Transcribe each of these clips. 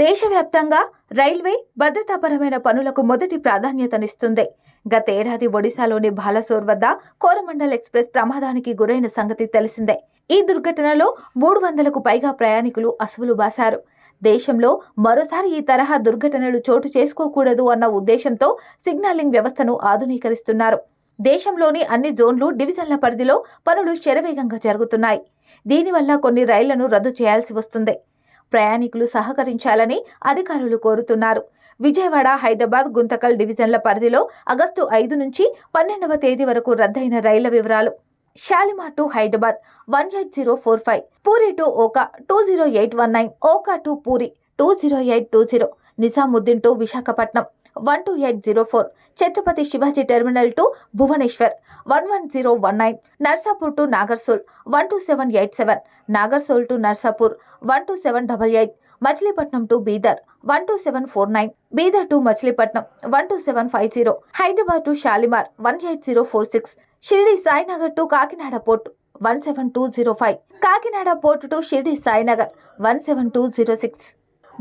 దేశవ్యాప్తంగా రైల్వే భద్రతాపరమైన పనులకు మొదటి ప్రాధాన్యతనిస్తుంది. గతేడాది ఒడిశాలోని బాలసోర్ వద్ద కోరమండల్ ఎక్స్ప్రెస్ ప్రమాదానికి గురైన సంగతి తెలిసిందే. ఈ దుర్ఘటనలో మూడు వందలకు పైగా ప్రయాణికులు అసువులు బాశారు. దేశంలో మరోసారి ఈ తరహా దుర్ఘటనలు చోటు చేసుకోకూడదు అన్న ఉద్దేశంతో సిగ్నలింగ్ వ్యవస్థను ఆధునీకరిస్తున్నారు. దేశంలోని అన్ని జోన్లు డివిజన్ల పరిధిలో పనులు శరవేగంగా జరుగుతున్నాయి. దీనివల్ల కొన్ని రైళ్ళను రద్దు చేయాల్సి వస్తుంది. ప్రయాణికులు సహకరించాలని అధికారులు కోరుతున్నారు. విజయవాడ హైదరాబాద్ గుంతకల్ డివిజన్ల పరిధిలో ఆగస్టు ఐదు నుంచి పన్నెండవ తేదీ వరకు రద్దయిన రైళ్ళ వివరాలు. Shalimar to Hyderabad one eight zero four five Puri to Okha two zero eight one nine Okha to Puri two zero eight two zero Nizamuddin to Visakhapatnam. One two eight zero four Chhatrapati Shivaji terminal to Bhubaneswar. One one zero one nine Narsapur to Nagarsol. One two seven eight seven Nagarsol to Narsapur. One two seven double eight Machilipatnam to Bidar. One two seven four nine Bidar to Machilipatnam. One two seven five zero Hyderabad to Shalimar. One eight zero four six Shirdi Sainagar to Kakinada port. One seven two zero five Kakinada port to Shirdi Sainagar. One seven two zero six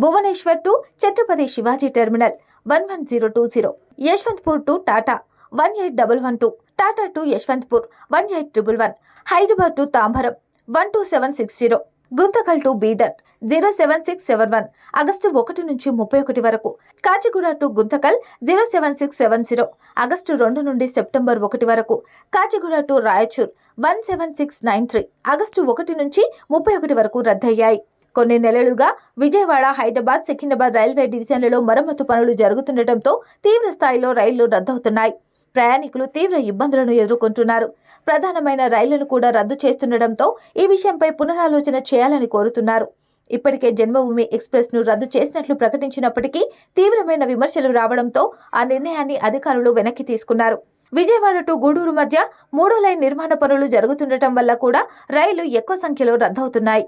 Bhubaneswar to Chhatrapati Shivaji terminal. One one zero two zero. Yesvantpur to Tata. One eight double one two. Tata to Yesvantpur. One eight triple one. Hyderabad to Tambaram. One two seven six zero. Guntakal to Bidar. Zero seven six seven one. August ఒకటి నుంచి ముప్పై ఒకటి వరకు. Kacheguda to Guntakal. Zero seven six seven zero. August రెండు నుండి September ఒకటి వరకు. Kacheguda to Raichur. One seven six nine three. August ఒకటి నుంచి ముప్పై ఒకటి వరకు రద్దయ్యాయి. కొన్ని నెలలుగా విజయవాడ హైదరాబాద్ సికింద్రాబాద్ రైల్వే డివిజన్లలో మరమ్మతు పనులు జరుగుతుండటంతో తీవ్ర స్థాయిలో రైళ్ళు రద్దవుతున్నాయి. ప్రయాణికులు తీవ్ర ఇబ్బందులను ఎదుర్కొంటున్నారు. ప్రధానమైన రైళ్ళను కూడా రద్దు చేస్తుండటంతో ఈ విషయంపై పునరాలోచన చేయాలని కోరుతున్నారు. ఇప్పటికే జన్మభూమి ఎక్స్ప్రెస్ను రద్దు చేసినట్లు ప్రకటించినప్పటికీ తీవ్రమైన విమర్శలు రావడంతో ఆ నిర్ణయాన్ని అధికారులు వెనక్కి తీసుకున్నారు. విజయవాడ టు గూడూరు మధ్య మూడో లైన్ నిర్మాణ పనులు జరుగుతుండటం వల్ల కూడా రైళ్ళు ఎక్కువ సంఖ్యలో రద్దవుతున్నాయి.